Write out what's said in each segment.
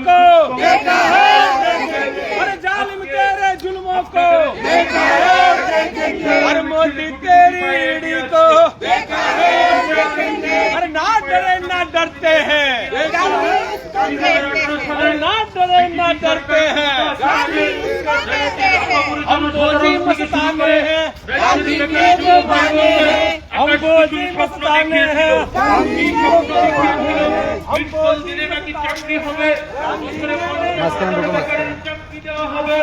को। देखा है अरे जालिम तेरे जुल्मों को। देखा है अरे मोदी तेरी ईडी को। देखा है अरे ना डरे ना डरते हैं। ना डरे ना डरते हैं हम फौजी मस्ताने हैं हम फौजी मस्ताने हैं हम फौजी দিনে নাকি চাকরি হবে চাকরি দেওয়া হবে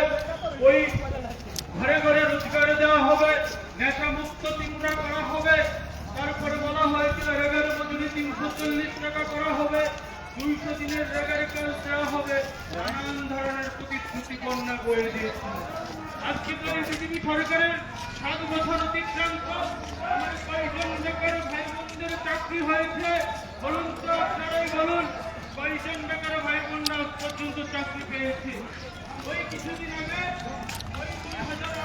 ওই ঘরে ঘরে রোজগার দেওয়া হবে নেশা মুক্ত ত্রিপুরা করা হবে তারপরে বলা হয়েছিল রেগার মজুরি তিনশো চল্লিশ টাকা করা হবে দুইশো দিনের রেগার কাজ দেওয়া হবে, নানান ধরনের প্রতিশ্রুতি কন্যা বয়ে দিয়েছিল আজকে তো এই সরকারের সাত বছর অতিক্রান্ত, আমার কয়েকজন বেকার ভাই বোনদের চাকরি হয়েছে। বলুন তো আপনারাই বলুন কয়েকজন বেকার ভাই বোনরা পর্যন্ত চাকরি পেয়েছে। ওই কিছুদিন আগে ওই দুই হাজার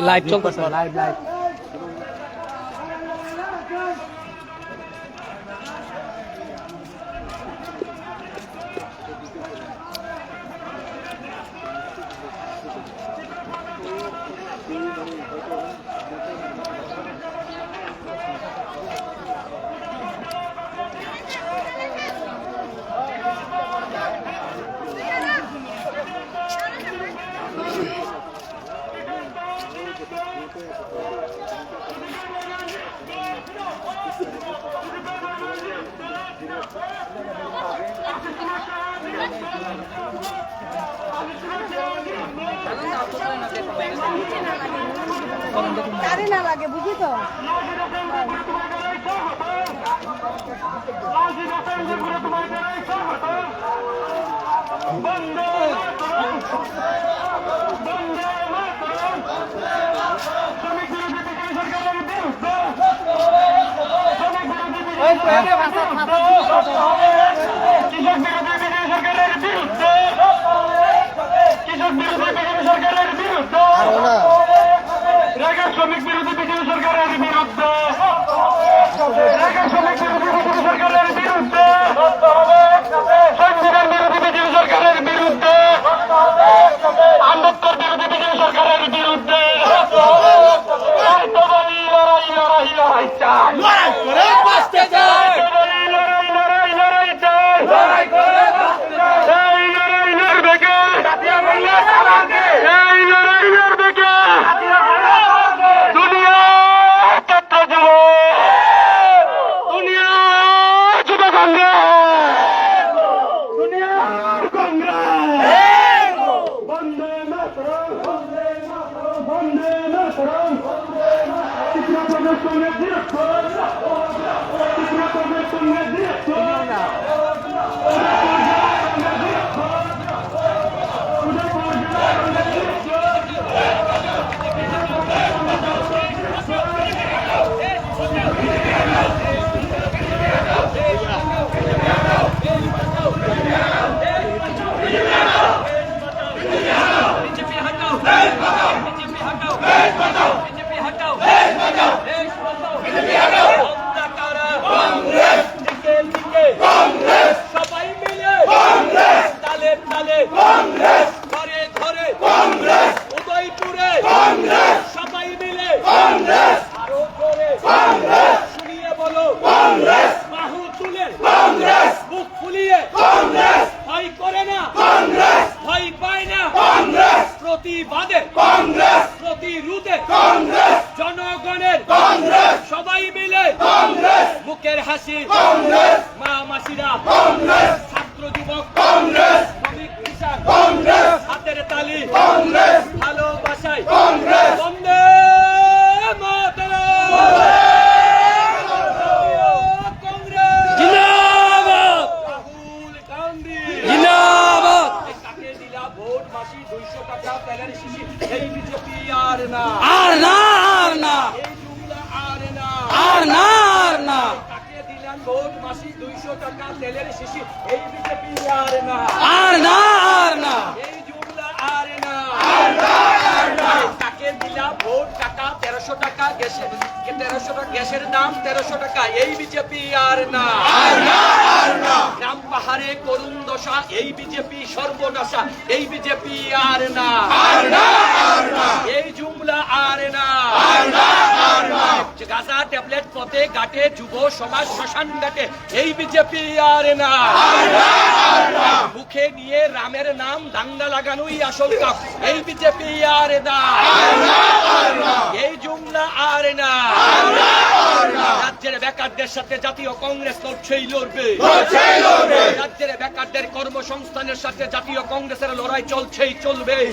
লাইভ চলতেছে। লাইভ লাইভ কারে না লাগে বুঝি তো কৃষক বিরোধী বিজেপি সরকারের বিরুদ্ধে কৃষক বিরোধী বিজেপি সরকারের বিরুদ্ধে রেখা শ্রমিক বিরোধী বিজেপি সরকারের বিরুদ্ধে রেখা শ্রমিক বিরোধী বিজেপি সরকারের বিরুদ্ধে সংবিধান বিরোধী বিজেপি সরকারের বিরুদ্ধে আম্বেদকর এই বিজেপি আর না আর না। আর না এই জুমলা আর না। আর না আর না। কাকে দিলেন ভোট মাসি দুইশো টাকা তেলের শিশি এই বিজেপি আর না আর না। আর না এই জুমলা আর না। কাকে দিলা ভোট টাকা তেরোশো টাকা গ্যাসের তেরোশো টাকা গ্যাসের দাম তেরোশো টাকা। এই বিজেপি আর না। গ্রাম পাহাড়ে করুণ দশা এই বিজেপি সর্বনাশা এই বিজেপি আর না। এই জুমলা আর না গাঁজা ট্যাবলেট পথে ঘাটে না মুখে নিয়ে রামের নাম দাঙ্গা লাগানোই আসল কাপ এই বিজেপি আর না এই জুমলা আর না রাজ্যের বেকারদের সাথে জাতীয় কংগ্রেস লড়ছেই লড়বে। রাজ্যের বেকারদের কর্মসংস্থানের সাথে জাতীয় কংগ্রেসের লড়াই চলছেই চলবে।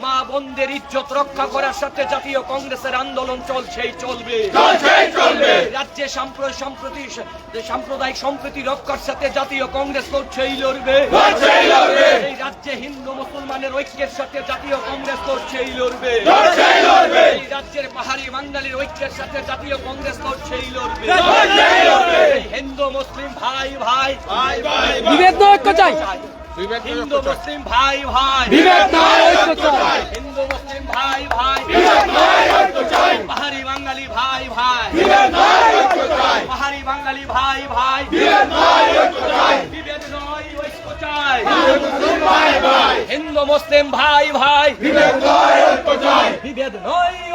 মা বোনদের ইজ্জত রক্ষা করার সাথে জাতীয় কংগ্রেসের আন্দোলন চলছেই চলবে। রাজ্যে সাম্প্র- সম্প্রতি সাম্প্রদায়িক সম্প্রীতি রক্ষার সাথে জাতীয় কংগ্রেস লড়ছেই লড়বে। এই রাজ্যে হিন্দু মুসলমানের ঐক্যের সাথে জাতীয় কংগ্রেস লড়ছেই লড়বে। এই রাজ্যের পাহাড়ি বাঙালির ঐক্যের সাথে জাতীয় কংগ্রেস লড়বে হিন্দু মুসলিম ভাই ভাই বিভেদ নয় ঐক্য চাই হিন্দু মুসলিম ভাই ভাই বিভেদ নয় ঐক্য চাই হিন্দু মুসলিম ভাই ভাই পাহাড়ি বাঙালি ভাই ভাই পাহাড়ি বাঙালি ভাই ভাই বিভেদ নয় ঐক্য চাই হিন্দু মুসলিম ভাই ভাই বিভেদ নয় ঐক্য চাই বিভেদ নয়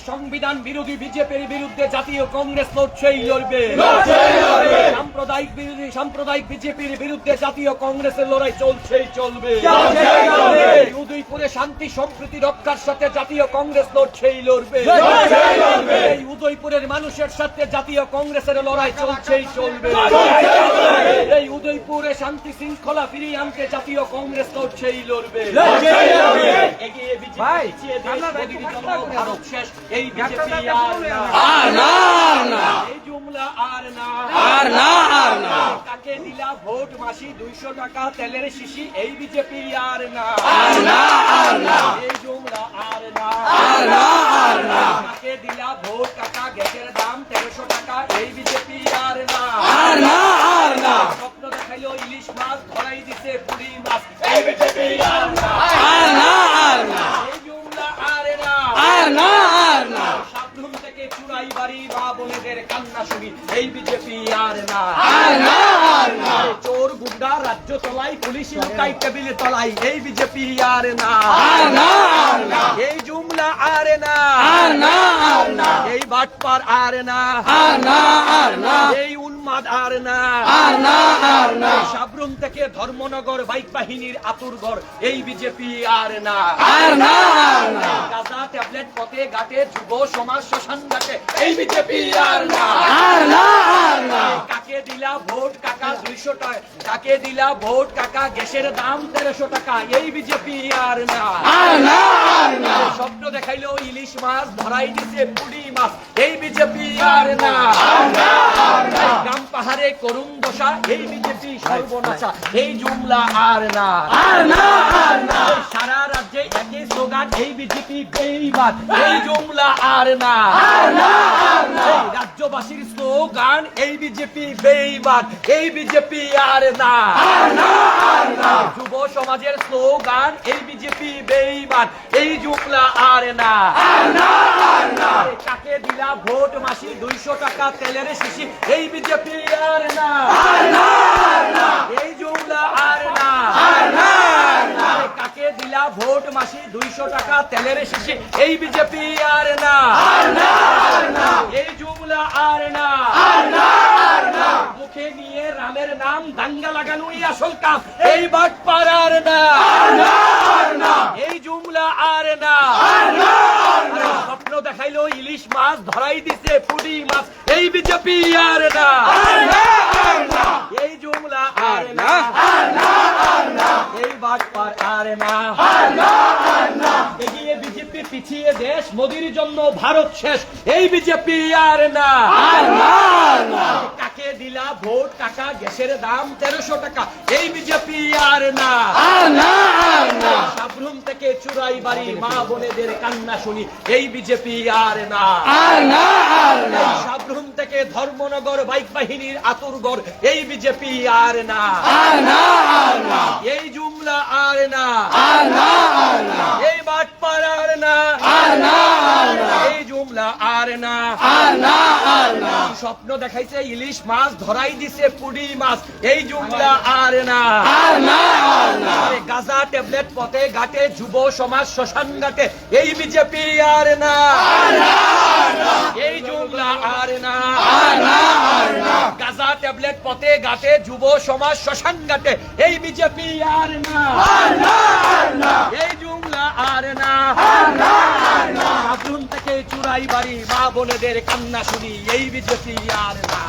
সংবিধান বিরোধী বিজেপির বিরুদ্ধে জাতীয় কংগ্রেস লড়ছেই লড়বে। সাম্প্রদায়িক বিরোধী সাম্প্রদায়িক বিজেপির বিরুদ্ধে জাতীয় কংগ্রেসের লড়াই চলছেই চলবে। উদয়পুরে শান্তি সম্প্রীতি রক্ষার সাথে জাতীয় কংগ্রেস লড়ছেই লড়বে। এই উদয়পুরের মানুষের সাথে জাতীয় কংগ্রেসের লড়াই চলছেই চলবে। উদয়পুরে শান্তি শৃঙ্খলা ফিরিয়ে আনতে জাতীয় কংগ্রেস লড়ছেই লড়বে। এগিয়ে বিজেপি পিছিয়ে দেশ মোদির জন্য ভারত শেষ। এই বিজেপি আর না। আর। না আর না। এই জুমলা আর না। আর না আর না। কাকে দিলা ভোট মাসি দুইশো টাকা তেলের শিশি? এই বিজেপি আর না। আর না আর না। এই জুমলা আর না। আর না আর না। কাকে দিলা ভোট টাকা গ্যাসের দাম তেরোশো টাকা। এই বিজেপি আর না। আর না আর না। দেখাইলো ইলিশ মাছ ধরাই দিছে পুরি মাছ এই বিজেপি আর না আর না আর না আর না আর না সাবরুম থেকে চুরাই বাড়ি মা বোনেদের কান্না শুনি এই বিজেপি আর না আর না আর না চোর গুন্ডা রাজ্য তলাই পুলিশ লুকাই টেবিল তলাই এই বিজেপি আর না আর না আর না এই জুমলা আর না আর না আর না এই বাটপার আর না আর না আর না এই আর না আর না আর না সাবরুম থেকে ধর্মনগর বাইক বাহিনীর আতুরঘর এই বিজেপি আর না। আর না। আর না গাঁজা ট্যাবলেট পথে ঘাটে যুব সমাজ শ্মশান ঘাটে। এই বিজেপি আর না। আর না আর না। কাকে দিলা ভোট কাকা দুইশো টাকা? কাকে দিলা ভোট কাকা গ্যাসের দাম তেরোশো টাকা? এই বিজেপি আর না। আর না আর না। স্বপ্ন দেখাইলো ইলিশ মাছ ধরাই দিছে পুডি মাছ। এই বিজেপি আর না। গ্রাম পাহাড়ে করুণ দশা এই বিজেপি সর্বনাশা এই জুমলা আর না। আর না আর না। সারা রাজ্যে একই স্লোগান এই বিজেপি বেইমান। এই জুমলা আর না। এই রাজ্যবাসীর স্লোগান এই বিজেপি বেইমান এই বিজেপি আর না। যুব সমাজের স্লোগান এই বিজেপি বেইমান এই জুমলা আর না। কাকে দিলা ভোট মাসি দুইশো টাকা তেলের শিশি এই বিজেপি আর না। এই জুমলা আর না কাকে ভোট মাসি দুইশো টাকা তেলের শিশি এই বিজেপি আর না। এই জুমলা আর না। মুখে নিয়ে রামের নাম দাঙ্গা লাগানোই আসল কাম এই বাট পারার না এই জুমলা আর না। স্বপ্ন দেখাইলো ইলিশ মাছ ধরাই দিছে পুডি মাছ। এই বিজেপি আর না এই জুমলা আর না। এই বাট আর না। এগিয়ে বিজেপি পিছিয়ে দেশ মোদির জন্য ভারত শেষ। এই বিজেপি আর না। কাকে দিলা ভোট টাকা গ্যাসের দাম তেরোশো টাকা এই বিজেপি আর না সাবরুম থেকে চুরাই বাড়ি মা বোনেদের কান্না শুনি এই বিজেপি আর না সাবরুম থেকে ধর্মনগর বাইক বাহিনীর আতুরগড় এই বিজেপি আর না এই জুমলা আর না এই বাটপার আর না এই জুমলা আর না স্বপ্ন দেখাইছে ইলিশ মাছ ধরাই দিছে পুডি মাছ। এই জুমলা আর না। আরে গাজা ট্যাবলেট পথে ঘাটে যুব সমাজ শ্মশান ঘাটে এই বিজেপি আর না। এই জুমলা আর না। গাজা ট্যাবলেট পথে ঘাটে যুব সমাজ শ্মশান ঘাটে এই বিজেপি আর না। এই আর না। আগুন থেকে চুরাই বাড়ি, মা বোনেদের কান্না শুনি, এই বিজেপি আর না।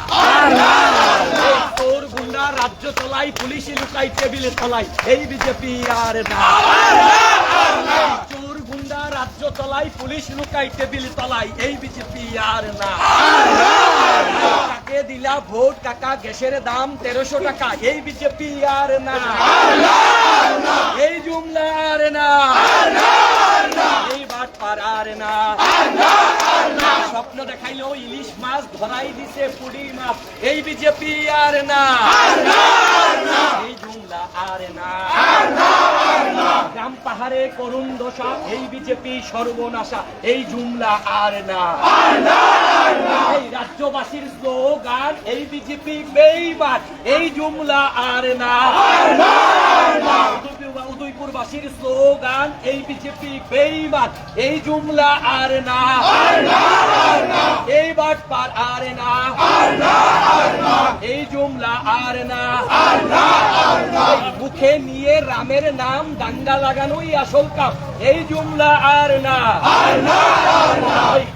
তোর গুন্ডা রাজ্য চলাই, পুলিশ লুকাই, টেবিলে চলাই এই বিজেপি আর না। গুন্ডা রাজ্য চলাই পুলিশ লুকাই টেবিল তলাই এই বিজেপি আর না। কাকে দিলা ভোট কাকা গ্যাসের দাম তেরোশো টাকা। এই বিজেপি আর না। এই জুমলা আর না। এই বাট না। স্বপ্ন দেখাইলো ইলিশ মাছ, ধরাই দিছে পুডি মাছ। এই বিজেপি আর না। এই জুমলা আর না। গ্রাম পাহাড়ে করুণ দশা এই বিজেপি সর্বনাশা এই জুমলা আর না। এই রাজ্যবাসীর স্লোগান এই বিজেপি বেইমান এই জুমলা আর না। উদয়পুরবাসীর স্লোগান এই বিজেপি বেইমান এই জুমলা আর না। এই বাট পার আর না। এই জুমলা আর না। মুখে নিয়ে রামের নাম দাঙ্গা লাগানোই আসল কাম। এই জুমলা আর না।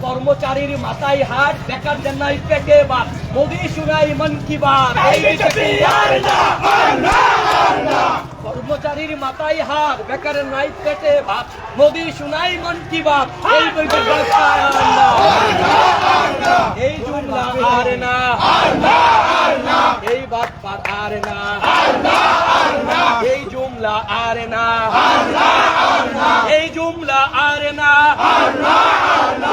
কর্মচারীর মাথায় হাত বেকার জানাই পেটে বাদ মোদি শুনাই মন কি বাত। এই বিজেপি আর না আর না আর না। কর্মচারীর মাথায় হাত, বেকারের নাই পেটে ভাত। মোদি শুনাই মন কি বাত, এই জুমলা আর না, এই বাত পার আর না। জুমলা আর না। এই জুমলা আর না।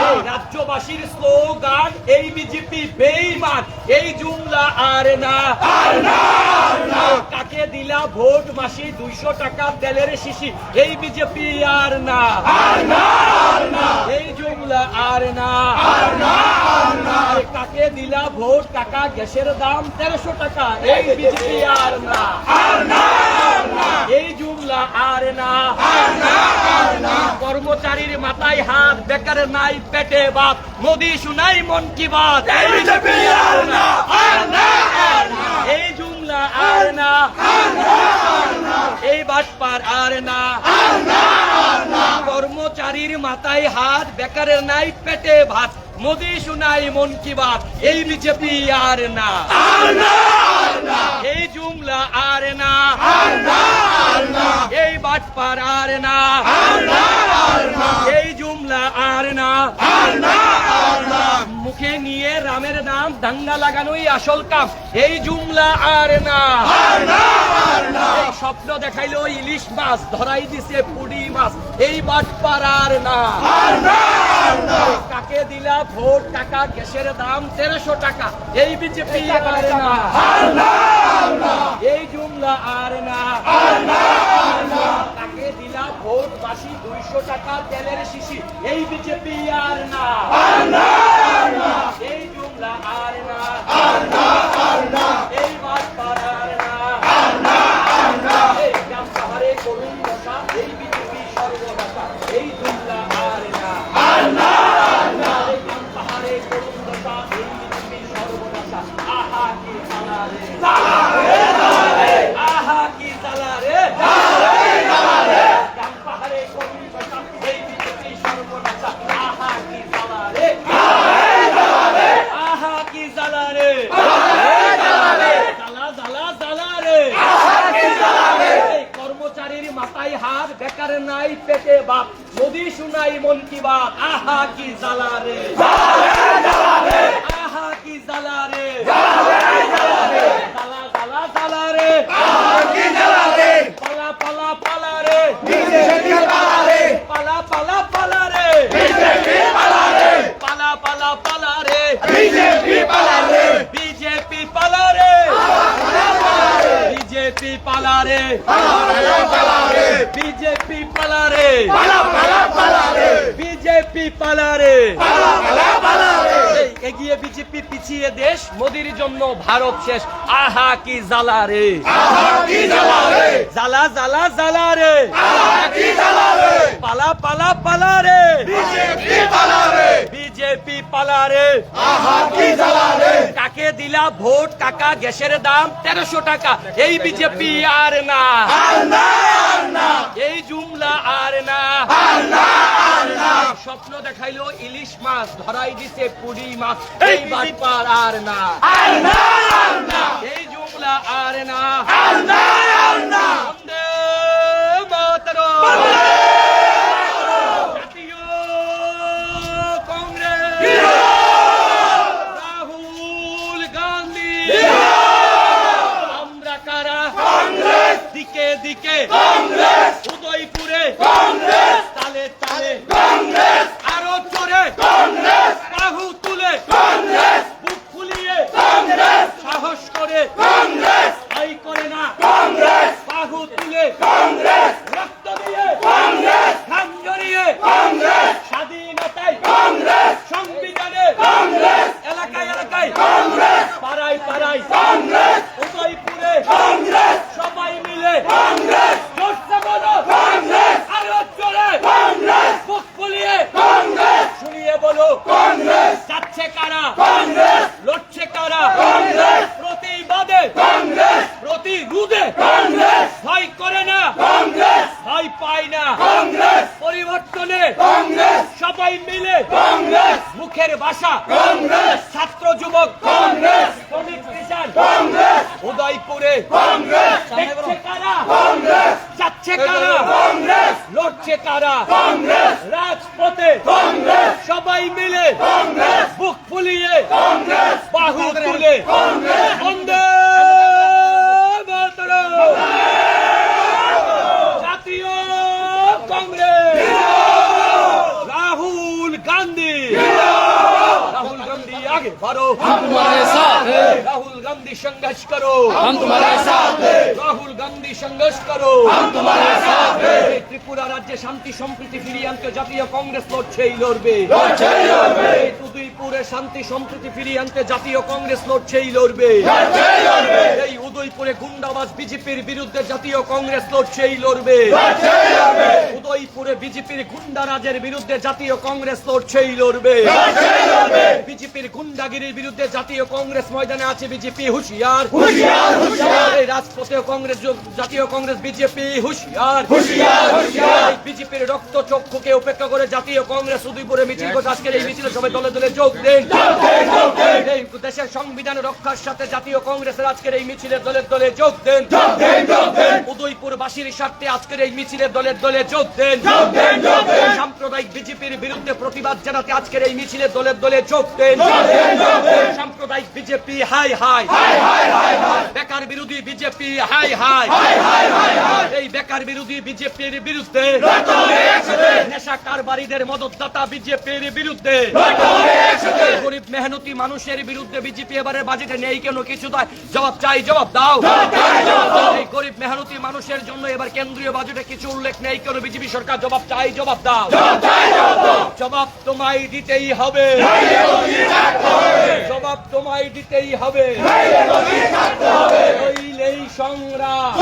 এই রাজ্যবাসীর স্লোগান, এই বিজেপি বেইমান, এই জুমলা আর না। কাকে দিলা ভোট মাসি দুইশো টাকা তেলের শিশি, এই বিজেপি আর না। এই জুমলা আর না। আরে কাকে দিলা ভোট টাকা গ্যাসের দাম তেরোশো টাকা এই বিজেপি আর না এই জুমলা আর না কর্মচারীর মাথায় হাত বেকার নাই পেটে বাপ মোদি শুনাই মন কি বাত এই আর না এই জুমলা আর না এই বাটপার আর না কর্মচারীর মাথায় হাত বেকারের নাই পেটে ভাত মোদি শুনাই মন কি বাত এই বিজেপি আর না এই জুমলা আর না এই বাটপার আর না এই জুমলা আর না মুখে নিয়ে রামের নাম দাঙ্গা লাগানোই আসল কাম এই জুমলা আর না স্বপ্ন দেখাইলো ইলিশ মাছ ধরাই দিছে পুডি মাছ এই বাটপার আর না। কাকে দিলা ভোট টাকা গ্যাসের দাম তেরোশো টাকা। এই বিজেপি আর না। এই জুমলা আর না। কাকে দিলা ভোট বাসি দুইশো টাকা তেলের শিশি? এই বিজেপি আর না। মন আহা কি জ্বালা রে আহা কি জ্বালা রে জ্বালা জ্বালা জ্বালা রে পালা পালা পালা রে পালা পালা পালা রে পালা পালা পালা রে বিজেপি পালা রে বিজেপি পালা রে বিজেপি পালা রে বিজেপি পালা রে বিজেপি পালা রে এগিয়ে বিজেপি পিছিয়ে দেশ মোদির জন্য ভারত শেষ। আহা কি জ্বালা রে জ্বালা জ্বালা জ্বালা রে পালা পালা পালা রে বিজেপি পালা রে কাকে দিলা ভোট? কাকা গ্যাসের দাম তেরোশো টাকা। এই বিজেপি আর না। এই জুমলা আর না। স্বপ্ন দেখাইলো ইলিশ মাছ ধরাই দিছে পুরি মাছ। এই বাটপার আর না। এই জুমলা আর না। বন্দে মাতরম। জাতীয় কংগ্রেস রাহুল গান্ধী আমরা কারা কংগ্রেস দিকে দিকে কংগ্রেস উদয়পুরে কংগ্রেস তালে তালে কংগ্রেস আরও জোরে কংগ্রেস বাহু তুলে কংগ্রেস বুক ফুলিয়ে কংগ্রেস সাহস করে কংগ্রেস ভাই করে না কংগ্রেস বাহু তুলে কংগ্রেস রক্ত দিয়ে কংগ্রেস ঘাম জড়িয়ে কংগ্রেস স্বাধীনতায় কংগ্রেস সংবিধানে কংগ্রেস এলাকায় এলাকায় কংগ্রেস পাড়ায় পাড়ায় কংগ্রেস উদয়পুরে কংগ্রেস সবাই মিলে কংগ্রেস জোরসে বলো কংগ্রেস আরও জোরে কংগ্রেস বুক ফুলিয়ে কংগ্রেস শুনিয়ে বলো কংগ্রেস যাচ্ছে কারা কংগ্রেস লড়ছে কারা কংগ্রেস প্রতিবাদে কংগ্রেস প্রতিরোধে কংগ্রেস ভয় করে না কংগ্রেস ভয় পায় না কংগ্রেস পরিবর্তনে কংগ্রেস সবাই মিলে কংগ্রেস মুখের ভাষা কংগ্রেস ছাত্র যুবক কংগ্রেস শ্রমিক কৃষাণ কংগ্রেস উদয়পুরে কংগ্রেস দেখছে কারা কংগ্রেস যাচ্ছে কারা কংগ্রেস লড়ছে কারা কংগ্রেস রাজপথে কংগ্রেস সবাই মিলে কংগ্রেস বুক ফুলিয়ে কংগ্রেস বাহু তুলে কংগ্রেস বন্দে মাতরম জাতীয় কংগ্রেস রাহুল গান্ধী রাহুল গান্ধী আগে বাড়ো हम तुम्हारे साथ हैं राहुल गांधी संघर्ष करो हम तुम्हारे साथ हैं রাহুল গান্ধী সংঘর্ষ করো हम तुम्हारे साथ हैं এই ত্রিপুরা রাজ্যে শান্তি সম্প্রীতি ফিরিয়ে আনতে জাতীয় কংগ্রেস লড়ছেই লড়বে লড়ছেই লড়বে। এই উদয়পুরে শান্তি সম্প্রীতি ফিরিয়ে আনতে জাতীয় কংগ্রেস লড়ছেই লড়বে लड़के लड़बे এই উদয়পুরে গুন্ডাবাজ বিজেপির বিরুদ্ধে জাতীয় কংগ্রেস লড়ছেই লড়বে। উদয়পুরে বিজেপির গুন্ডারাজের বিরুদ্ধে জাতীয় কংগ্রেস লড়ছেই লড়বে। বিজেপির গুন্ডাগিরির বিরুদ্ধে জাতীয় কংগ্রেস ময়দানে আছে বিজেপি হুশিয়ার। এই রাজপথে কংগ্রেস জাতীয় কংগ্রেস বিজেপি হুশিয়ার। বিজেপির রক্ত চক্ষুকে উপেক্ষা করে জাতীয় কংগ্রেস উদয়পুরে মিছিল আজকের এই মিছিলে সবাই দলে দলে যোগ দেন। দেশের সংবিধান রক্ষার সাথে জাতীয় কংগ্রেসের আজকের এই মিছিলে দলে দলে যোগ দেন। উদয়পুর বাসীর স্বার্থে আজকের এই মিছিলে দলে দলে যোগ দেন। সাম্প্রদায়িক বিজেপির বিরুদ্ধে প্রতিবাদ জানাতে আজকের এই মিছিলে দলে দলে যোগ দেন। সাম্প্রদায়িক বিজেপি হাই হাই। বেকার বিরোধী বিজেপি হাই হাই। এই বেকার বিরোধী বিজেপির বিরুদ্ধে নেশা কারবারিদের মদতদাতা বিজেপির বিরুদ্ধে গরিব মেহনতি মানুষের বিরুদ্ধে বিজেপি এবারে বাজেটে নেই কেন? কিছু দেয় জবাব চাই জবাব দাও। এই গরিব মেহনতি মানুষের জন্য এবার কেন্দ্রীয় বাজেটে কিছু উল্লেখ নেই কেন? বিজেপি সরকার জবাব চাই জবাব দাও। জবাব তোমায় দিতেই হবে। জবাব তোমায় দিতেই হবে। নইলেই সংগ্রাম।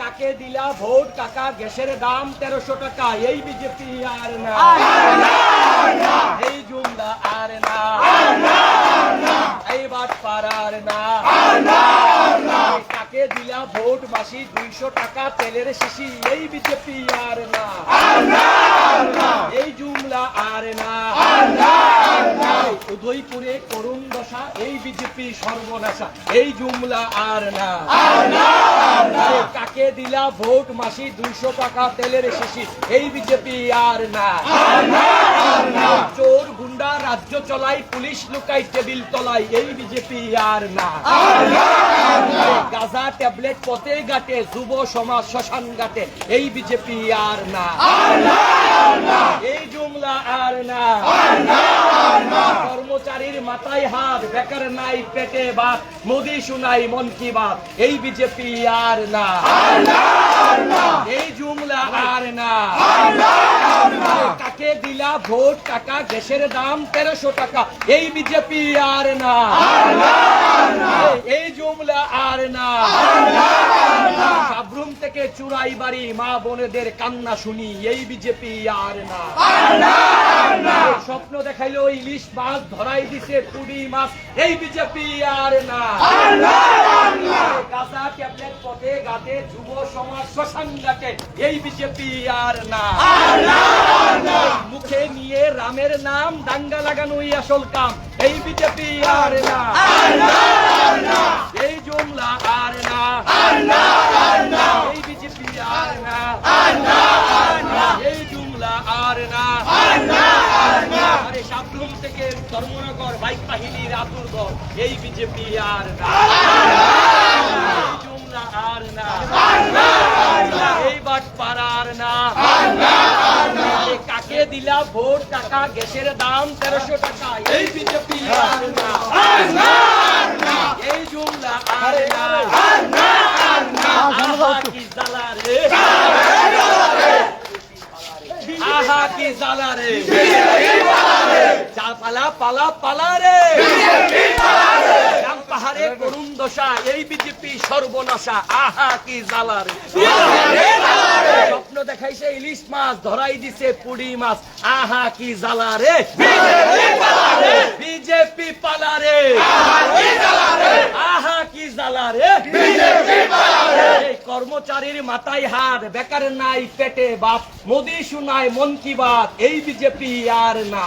কাকে দিলা ভোট কাকা গ্যাসের দাম তেরোশো টাকা। এই বিজেপি আর না। আর কাকে দিলা ভোট মাসি দুইশো টাকা তেলের শিশি। এই বিজেপি আর না। এই জুমলা আর না। উদয়পুরে করুণ দশা, এই বিজেপি সর্বনাশা। এই জুমলা আর না। কাকে দিলা ভোট মাসি দুইশো টাকা তেলের শিশি? এই বিজেপি আর না। চোর গুন্ডা রাজ্য চলাই, পুলিশ লুকাই টেবিল তলাই এই বিজেপি আর না। গাজা ট্যাবলেট পথে ঘাটে যুব সমাজ শ্মশান ঘাটে। এই বিজেপি আর না। এই জুমলা আর না কর্মচারীর মাথায় হাত বেকার নাই পেটে বাত মোদি শুনাই মন কি বাত এই বিজেপি আর না এই জুমলা আর না কাকে দিলা ভোট টাকা গ্যাসের দাম তেরোশো টাকা এই বিজেপি আর না এই জুমলা আর না থেকে চুরাই বাড়ি মা বোনেদের কান্না শুনি, এই বিজেপি আর না। স্বপ্ন দেখাইলো ইলিশ মাছ, ধরাই দিছে পুরি মাছ, এই বিজেপি আর না। গাছা ট্যাবলেট পথে গাতে যুব সমাজ শ্মশান ঘাটে এই বিজেপি আর না। মুখে নিয়ে রামের নাম, দাঙ্গা লাগানোই আসল কাম, এই বিজেপি আর না। এই জুমলা আর না। এই বিজেপি আর না। এই জুমলা আর না। আরে সাবরুম থেকে ধর্মনগর বাইক বাহিনীর আতুর এই বিজেপি আর না। এই জুমলা আর না। এই বাট পারার না। এ কাকে দিলা ভোট টাকা গ্যাসের দাম তেরোশো টাকা। এই বিজেপি আর না। এই জুমলা আর না। আহা কি জ্বালা রে। আহা কি জ্বালা রে। যা পালা পালা পালা রে। পাহাড়ে করুণ দশা, এই বিজেপি সর্বনাশা। আহা, কি জ্বালা রে স্বপ্ন দেখাইছে ইলিশ মাছ, ধরাই দিছে পুড়ি মাছ। আহা, কি জ্বালা রে বিজেপি পালা রে আহা, কি জ্বালা রে এই কর্মচারীর মাথায় হাত, বেকার নাই পেটে বাপ। মোদি শুনায় মন কি বাত, এই বিজেপি আর না।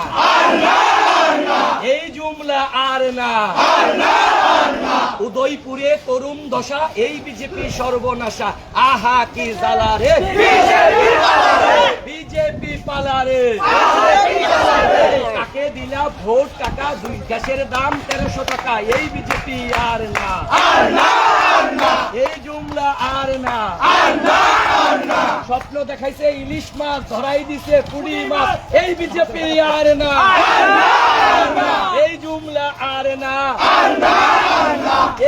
এই জুমলা আর না। উদয়পুরে তরুণ দশা এই বিজেপি সর্বনাশা। আহা কি জ্বালা রে। বিজেপি পালা রে কাকে দিলা ভোট টাকা দুই গ্যাসের দাম তেরোশো টাকা। এই বিজেপি আর না। এই জুমলা আর না। স্বপ্ন দেখাইছে ইলিশ মাছ ধরাই দিছে পুরি মাছ। এই বিজেপি আর না। এই জুমলা আর না।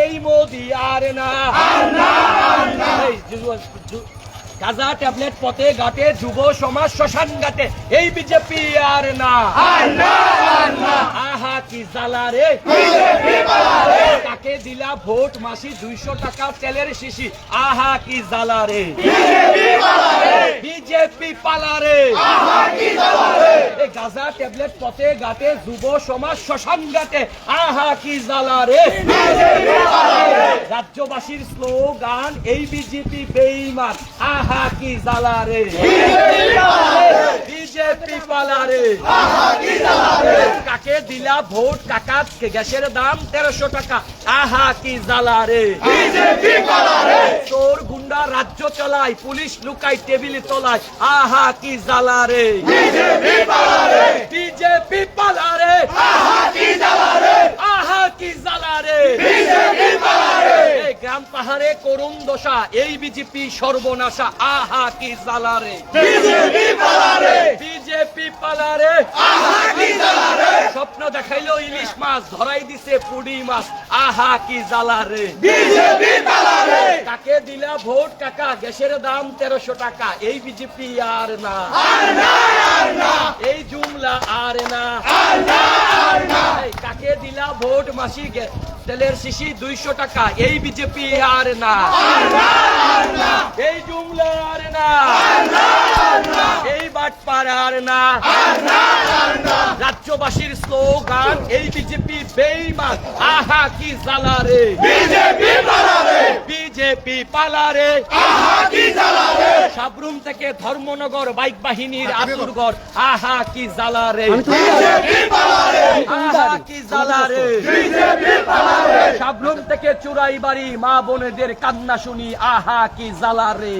এই মোদি আর না। গাজা ট্যাবলেট পথে ঘাটে যুব সমাজ শ্মশান ঘাটে। এই বিজেপি আর না। আহা কি জ্বালা রে? কাকে দিলা ভোট মাসি দুইশো টাকা তেলের শিশি? আহা কি জ্বালা রে? বিজেপি পালা রে। গাজা ট্যাবলেট পথে গাতে যুব সমাজ শ্মশান গাতে আহা কি জ্বালা রে? রাজ্যবাসীর স্লোগান এই বিজেপি বেইমান। আহা কি জ্বালা রে। বিজেপি পালা রে। কাকে দিলা ভোট কাকা? গ্যাসের দাম? তেরোশো টাকা। আহা কি জ্বালা রে। চোর গুন্ডা রাজ্য চলায় পুলিশ লুকাই টেবিলে তোলায়। আহা কি জ্বালা রে। বিজেপি পালা রে। আহা কি জ্বালা রে। এই গ্রাম পাহাড়ে করুণ দশা এই বিজেপি সর্বনাশা। আহা কি জ্বালা রে বিজেপি পালা রে স্বপ্ন দেখাইলো ইলিশ মাছ ধরাই দিছে পুডি মাছ। আহা কি জ্বালা রে কাকে দিলা ভোট কাকা? গ্যাসের দাম তেরোশো টাকা। এই বিজেপি আর না। আর না আর না। এই জুমলা আর না। এই কাকে দিলা ভোট মাসি? তেলের শিশি দুইশো টাকা। এই বিজেপি আর না। এই জুমলা আর না। এই বাটপার আর না। রাজ্যবাসীর স্লোগান এই বিজেপি বেইমান। আহা কি জ্বালা রে। বিজেপি পালাবে বিজেপি পালারে আহা কি জ্বালাবে সাবরুম থেকে ধর্মনগর বাইক বাহিনীর আতুরগড় আহা কি জ্বালা রে। বিজেপি পালাবে আহা কি জ্বালা রে। বিজেপি পালাবে সাবরুম থেকে চুরাই বাড়ি মা বোনেদের কান্না শুনি আহা কি জ্বালা রে।